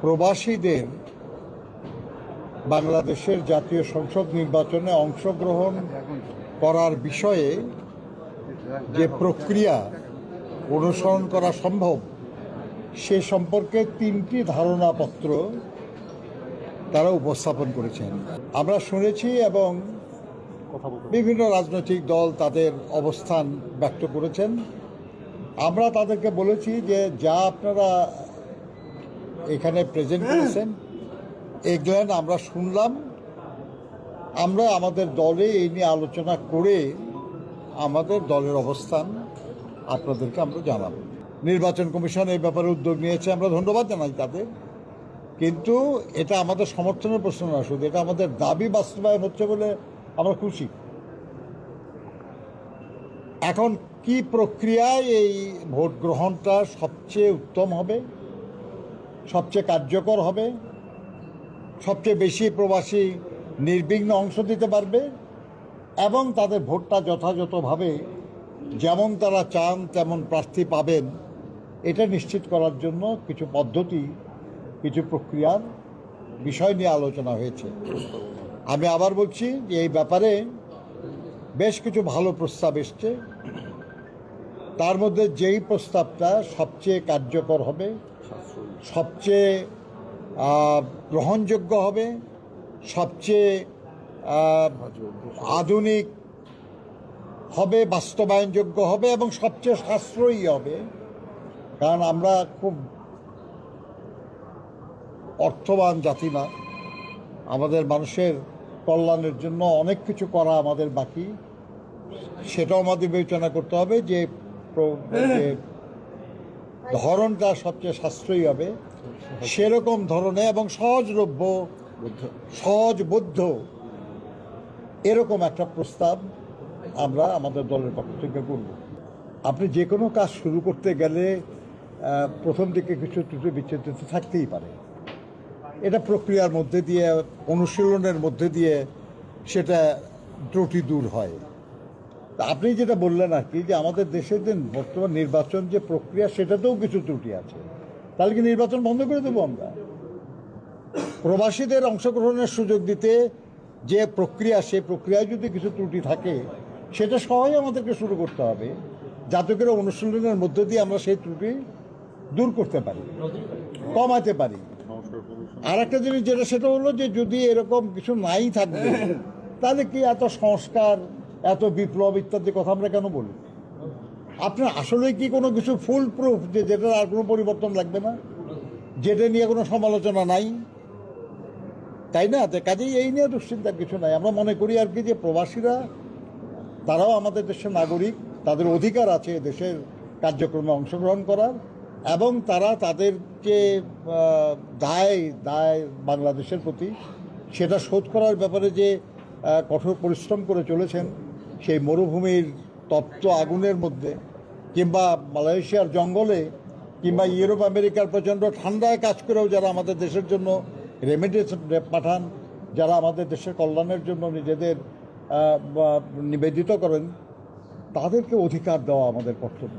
প্রবাসীদের বাংলাদেশের জাতীয় সংসদ নির্বাচনে অংশগ্রহণ করার বিষয়ে যে প্রক্রিয়া অনুসরণ করা সম্ভব, সে সম্পর্কে তিনটি ধারণাপত্র তারা উপস্থাপন করেছেন। আমরা শুনেছি এবং বিভিন্ন রাজনৈতিক দল তাদের অবস্থান ব্যক্ত করেছেন। আমরা তাদেরকে বলেছি যে যা আপনারা এখানে প্রেজেন্ট করেছেন। এগুলেন আমরা শুনলাম। আমরা আমাদের দলে এই নিয়ে আলোচনা করে আমাদের দলের অবস্থান আপনাদেরকে আমরা জানাব। নির্বাচন কমিশন এই ব্যাপারে উদ্যোগ নিয়েছে আমরা ধন্যবাদ জানাই তাদের। কিন্তু এটা আমাদের সমর্থনের প্রশ্ন না শুধু এটা আমাদের দাবি বাস্তবায়ন হচ্ছে বলে আমরা খুশি। এখন কি প্রক্রিয়ায় এই ভোট গ্রহণটা সবচেয়ে উত্তম হবে? সবচেয়ে কার্যকর হবে, সবচেয়ে বেশি প্রবাসী নির্বিঘ্ন অংশ দিতে পারবে, এবং তাদের ভোটটা যথাযথভাবে যেমন তারা চান তেমন প্রার্থী পাবেন, এটা নিশ্চিত করার জন্য কিছু পদ্ধতি, কিছু প্রক্রিয়ার বিষয় নিয়ে আলোচনা হয়েছে। আমি আবার বলছি যে এই ব্যাপারে বেশ কিছু ভালো প্রস্তাব এসছে। তার মধ্যে যেই প্রস্তাবটা সবচেয়ে কার্যকর হবে সবচেয়ে গ্রহণযোগ্য হবে, সবচেয়ে আধুনিক হবে, বাস্তবায়নযোগ্য হবে এবং সবচেয়ে সাশ্রয়ী হবে। কারণ আমরা খুব অর্থবান জাতি না। আমাদের মানুষের কল্যাণের জন্য অনেক কিছু করা আমাদের বাকি। সেটাও আমাদের বিবেচনা করতে হবে যে ধরনটা সবচেয়ে সাশ্রয়ী হবে। সেরকম ধরনের এবং সহজলভ্য সহজবোধ্য এরকম একটা প্রস্তাব আমরা আমাদের দলের পক্ষ থেকে করব। আপনি যে কোনো কাজ শুরু করতে গেলে প্রথম দিকে কিছু ত্রুটি বিচ্ছেদ থাকতেই পারে। এটা প্রক্রিয়ার মধ্যে দিয়ে অনুশীলনের মধ্যে দিয়ে সেটা ত্রুটি দূর হয়। আপনি যেটা বললেন আর কি, যে আমাদের দেশের যে বর্তমান নির্বাচন যে প্রক্রিয়া, সেটাতেও কিছু ত্রুটি আছে। তাহলে কি নির্বাচন বন্ধ করে দেবো আমরা? প্রবাসীদের অংশগ্রহণের সুযোগ দিতে যে প্রক্রিয়া সেই প্রক্রিয়ায় যদি কিছু ত্রুটি থাকে, সেটা সহজে আমাদেরকে শুরু করতে হবে। যাতে করে অনুশীলনের মধ্য দিয়ে আমরা সেই ত্রুটি দূর করতে পারি, কমাতে পারি। আর একটা জিনিস যেটা, সেটা হলো যে যদি এরকম কিছু নাই থাকবে, তাহলে কি এত সংস্কার এত বিপ্লব ইত্যাদি কথা আমরা কেন বলি? আপনার আসলে কি কোনো কিছু ফুল প্রুফ যে যেটার আর কোনো পরিবর্তন লাগবে না? যেটা নিয়ে কোনো সমালোচনা নাই? তাই না? তো কাজেই এই নিয়ে দুশ্চিন্তার কিছু নাই। আমরা মনে করি আর কি যে প্রবাসীরা, তারাও আমাদের দেশের নাগরিক, তাদের অধিকার আছে দেশের কার্যক্রমে অংশগ্রহণ করার এবং তারা তাদের যে দায় দায় বাংলাদেশের প্রতি সেটা শোধ করার ব্যাপারে যে কঠোর পরিশ্রম করে চলেছেন সেই মরুভূমির তপ্ত আগুনের মধ্যে, কিংবা মালয়েশিয়ার জঙ্গলে, কিংবা ইউরোপ, আমেরিকার প্রচণ্ড ঠান্ডায় কাজ করেও যারা আমাদের দেশের জন্য রেমেডিস পাঠান, যারা আমাদের দেশের কল্যাণের জন্য নিজেদের নিবেদিত করেন, তাদেরকে অধিকার দেওয়া আমাদের কর্তব্য।